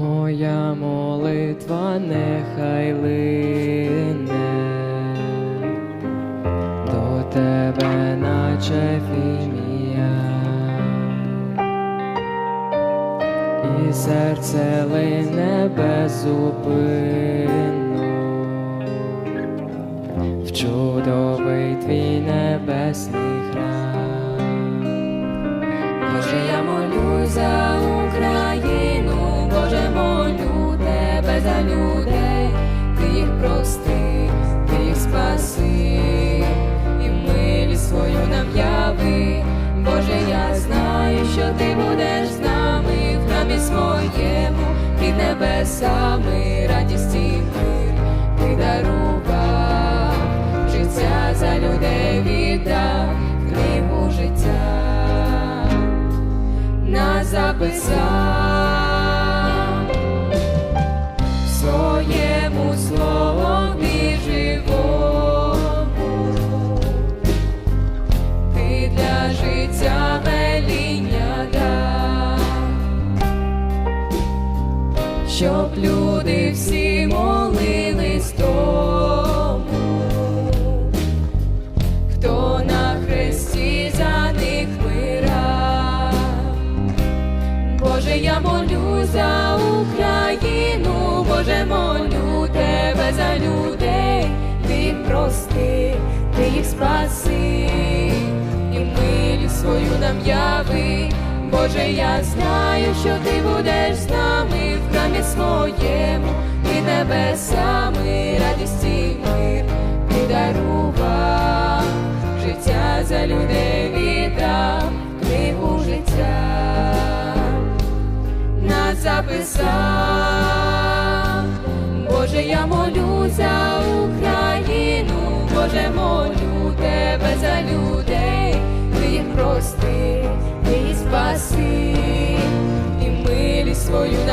моя молитва нехай лине до тебе, наче фімія, і серце лине беззупинно в чудовий твій небесний храм. За людей, ти їх прости, ти їх спаси, і милість свою нам яви. Боже, я знаю, що ти будеш з нами в храмі своєму, під небесами, радість і мир ти дарував, щоб люди всі молились тому, хто на хресті за них вмирав. Боже, я молю за Україну, Боже, молю тебе за людей, ти прости, ти їх спаси, і милість свою нам яви. Боже, я знаю, що ти будеш з нами в храмі своєму, і небесами радість і мир ти дарував, життя за людей віддав, книгу життя нас записав. Боже, я молю за Україну, Боже, молю тебе за